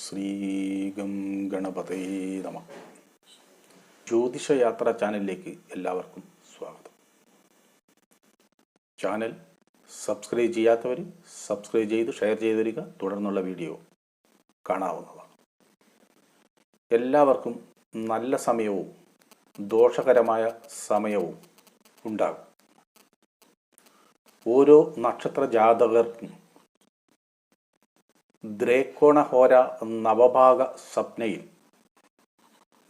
Shri gum ഗണപതേ നമ. ജ്യോതിഷയാത്ര ചാനലിലേക്ക് എല്ലാവർക്കും സ്വാഗതം. ചാനൽ സബ്സ്ക്രൈബ് ചെയ്യാത്തവർ സബ്സ്ക്രൈബ് ചെയ്ത് ഷെയർ ചെയ്ത് വരിക തുടർന്നുള്ള വീഡിയോ കാണാവുന്നതാണ്. എല്ലാവർക്കും നല്ല സമയവും ദോഷകരമായ സമയവും ഉണ്ടാകും. ഓരോ നക്ഷത്ര ജാതകർക്കും ദ്രേക്കോണഹോര നവഭാഗ സ്വപ്നയിൽ.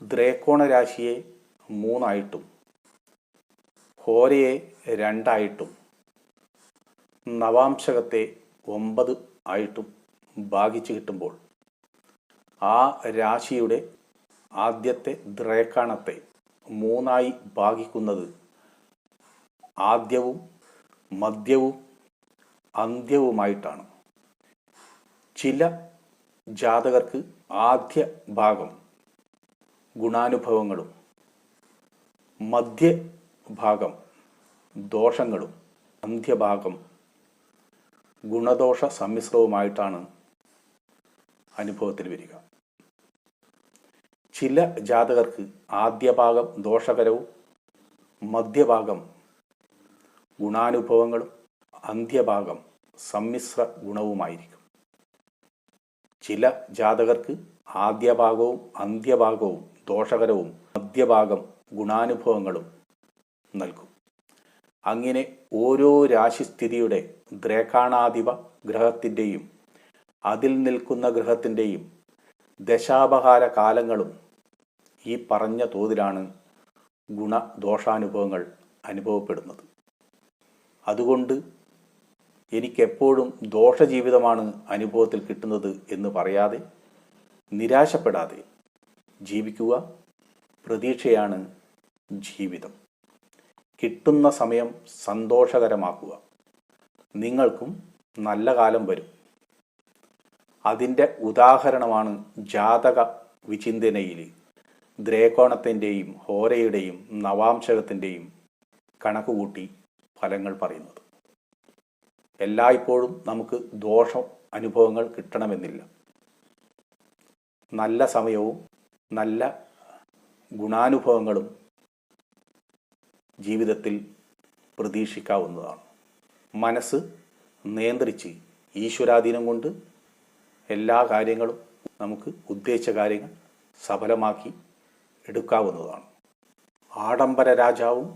ദ്രേക്കോണ രാശിയെ മൂന്നായിട്ടും ഹോരയെ രണ്ടായിട്ടും നവാംശകത്തെ ഒമ്പത് ആയിട്ടും ഭാഗിച്ചു കിട്ടുമ്പോൾ ആ രാശിയുടെ ആദ്യത്തെ ദ്രേക്കാണത്തെ മൂന്നായി ഭാഗിക്കുന്നത് ആദ്യവും മധ്യവും അന്ത്യവുമായിട്ടാണ്. ചില ജാതകർക്ക് ആദ്യ ഭാഗം ഗുണാനുഭവങ്ങളും മധ്യഭാഗം ദോഷങ്ങളും അന്ത്യഭാഗം ഗുണദോഷ സമ്മിശ്രവുമായിട്ടാണ് അനുഭവത്തിൽ വരിക. ചില ജാതകർക്ക് ആദ്യ ഭാഗം ദോഷകരവും മധ്യഭാഗം ഗുണാനുഭവങ്ങളും അന്ത്യഭാഗം സമ്മിശ്ര ഗുണവുമായിരിക്കും. ചില ജാതകർക്ക് ആദ്യഭാഗവും അന്ത്യഭാഗവും ദോഷകരവും മധ്യഭാഗം ഗുണാനുഭവങ്ങളും നൽകും. അങ്ങനെ ഓരോ രാശിസ്ഥിതിയുടെ ദ്രേക്കാണാധിപ ഗ്രഹത്തിന്റെയും അതിൽ നിൽക്കുന്ന ഗ്രഹത്തിന്റെയും ദശാപഹാര കാലങ്ങളും ഈ പറഞ്ഞ തോതിലാണ് ഗുണദോഷാനുഭവങ്ങൾ അനുഭവപ്പെടുന്നത്. അതുകൊണ്ട് എനിക്കെപ്പോഴും ദോഷജീവിതമാണ് അനുഭവത്തിൽ കിട്ടുന്നത് എന്ന് പറയാതെ നിരാശപ്പെടാതെ ജീവിക്കുക പ്രതീക്ഷയാണ് ജീവിതം. കിട്ടുന്ന സമയം സന്തോഷകരമാക്കുക. നിങ്ങൾക്കും നല്ല കാലം വരും. അതിന്റെ ഉദാഹരണമാണ് ജാതക വിചിന്തനയിൽ ദ്രേകോണത്തിന്റെയും ഹോരയുടെയും നവാംശകത്തിന്റെയും കണക്കുകൂട്ടി ഫലങ്ങൾ പറയുന്നത്. എല്ലായ്പ്പോഴും നമുക്ക് ദോഷം അനുഭവങ്ങൾ കിട്ടണമെന്നില്ല. നല്ല സമയവും നല്ല ഗുണാനുഭവങ്ങളും ജീവിതത്തിൽ പ്രതീക്ഷിക്കാവുന്നതാണ്. മനസ്സ് നിയന്ത്രിച്ച് ഈശ്വരാധീനം കൊണ്ട് എല്ലാ കാര്യങ്ങളും നമുക്ക് ഉദ്ദേശിച്ച കാര്യങ്ങൾ സഫലമാക്കി എടുക്കാവുന്നതാണ്. ആഡംബര രാജാവും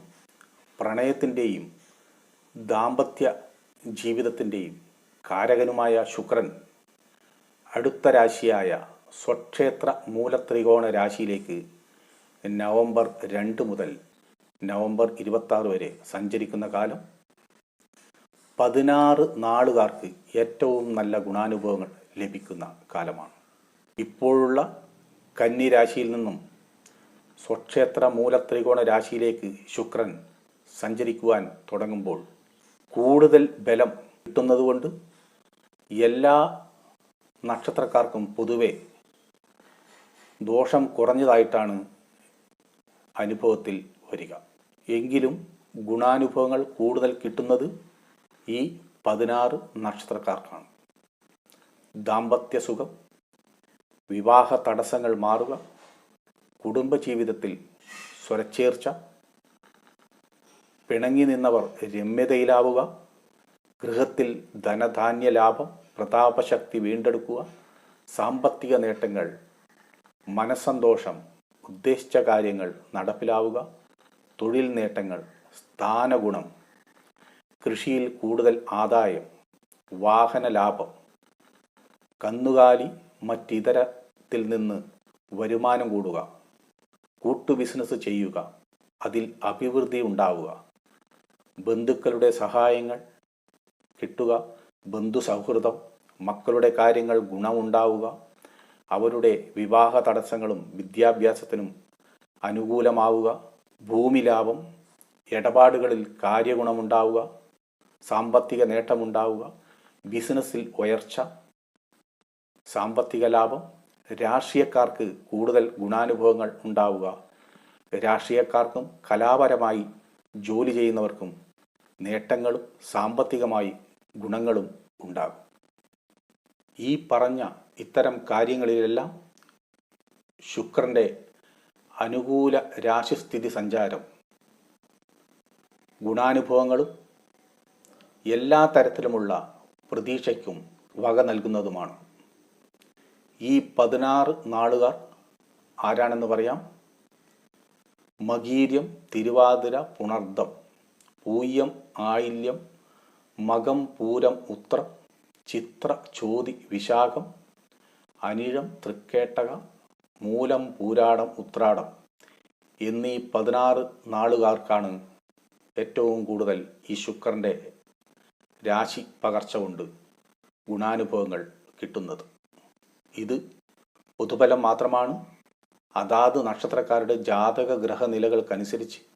പ്രണയത്തിന്റെയും ദാമ്പത്യ ജീവിതത്തിന്റെയും കാരകനുമായ ശുക്രൻ അടുത്ത രാശിയായ സ്വക്ഷേത്ര മൂലത്രികോണ രാശിയിലേക്ക് നവംബർ രണ്ട് മുതൽ നവംബർ ഇരുപത്തി വരെ സഞ്ചരിക്കുന്ന കാലം. പതിനാറ് നാളുകാർക്ക് ഏറ്റവും നല്ല ഗുണാനുഭവങ്ങൾ ലഭിക്കുന്ന കാലമാണ്. ഇപ്പോഴുള്ള കന്നി രാശിയിൽ നിന്നും സ്വക്ഷേത്ര മൂലത്രികോണ രാശിയിലേക്ക് ശുക്രൻ സഞ്ചരിക്കുവാൻ തുടങ്ങുമ്പോൾ കൂടുതൽ ബലം കിട്ടുന്നതുകൊണ്ട് എല്ലാ നക്ഷത്രക്കാർക്കും പൊതുവെ ദോഷം കുറഞ്ഞതായിട്ടാണ് അനുഭവത്തിൽ വരിക. എങ്കിലും ഗുണാനുഭവങ്ങൾ കൂടുതൽ കിട്ടുന്നത് ഈ പതിനാറ് നക്ഷത്രക്കാർക്കാണ്. ദാമ്പത്യ സുഖം വിവാഹ തടസ്സങ്ങൾ മാറുക കുടുംബജീവിതത്തിൽ സ്വരച്ചേർച്ച പിണങ്ങി നിന്നവർ രമ്യതയിലാവുക. ഗൃഹത്തിൽ ധനധാന്യ ലാഭം പ്രതാപശക്തി വീണ്ടെടുക്കുക. സാമ്പത്തിക നേട്ടങ്ങൾ മനസ്സന്തോഷം ഉദ്ദേശിച്ച കാര്യങ്ങൾ നടപ്പിലാവുക. തൊഴിൽ നേട്ടങ്ങൾ സ്ഥാനഗുണം കൃഷിയിൽ കൂടുതൽ ആദായം വാഹന ലാഭം കന്നുകാലി മറ്റിതരത്തിൽ നിന്ന് വരുമാനം കൂടുക. കൂട്ടു ബിസിനസ് ചെയ്യുക. അതിൽ അഭിവൃദ്ധി ഉണ്ടാവുക. ബന്ധുക്കളുടെ സഹായങ്ങൾ കിട്ടുക ബന്ധു സൗഹൃദം മക്കളുടെ കാര്യങ്ങൾ ഗുണമുണ്ടാവുക അവരുടെ വിവാഹ തടസ്സങ്ങളും വിദ്യാഭ്യാസത്തിനും അനുകൂലമാവുക ഭൂമി ലാഭം ഇടപാടുകളിൽ കാര്യഗുണമുണ്ടാവുക സാമ്പത്തിക നേട്ടമുണ്ടാവുക ബിസിനസ്സിൽ ഉയർച്ച സാമ്പത്തിക ലാഭം രാഷ്ട്രീയക്കാർക്ക് കൂടുതൽ ഗുണാനുഭവങ്ങൾ ഉണ്ടാവുക രാഷ്ട്രീയക്കാർക്കും കലാപരമായി ജോലി ചെയ്യുന്നവർക്കും നേട്ടങ്ങളും സാമ്പത്തികമായി ഗുണങ്ങളും ഉണ്ടാകും. ഈ പറഞ്ഞ ഇത്തരം കാര്യങ്ങളിലെല്ലാം ശുക്രന്റെ അനുകൂല രാശിസ്ഥിതി സഞ്ചാരം ഗുണാനുഭവങ്ങളും എല്ലാ തരത്തിലുമുള്ള പ്രതീക്ഷയ്ക്കും വക നൽകുന്നതുമാണ്. ഈ പതിനാറ് നാളുകാർ ആരാണെന്ന് പറയാം? മകീര്യം തിരുവാതിര പുണർദം. പൂയം ആയില്യം മകം പൂരം ഉത്രം ചിത്ര ചോതി വിശാഖം അനിഴം തൃക്കേട്ടക മൂലം പൂരാടം ഉത്രാടം എന്നീ പതിനാറ് നാളുകാർക്കാണ് ഏറ്റവും കൂടുതൽ ഈ ശുക്രന്റെ രാശി പകർച്ച കൊണ്ട് ഗുണാനുഭവങ്ങൾ കിട്ടുന്നത്. ഇത് പൊതുഫലം മാത്രമാണ്. അതാത് നക്ഷത്രക്കാരുടെ ജാതക ഗ്രഹനിലകൾക്കനുസരിച്ച്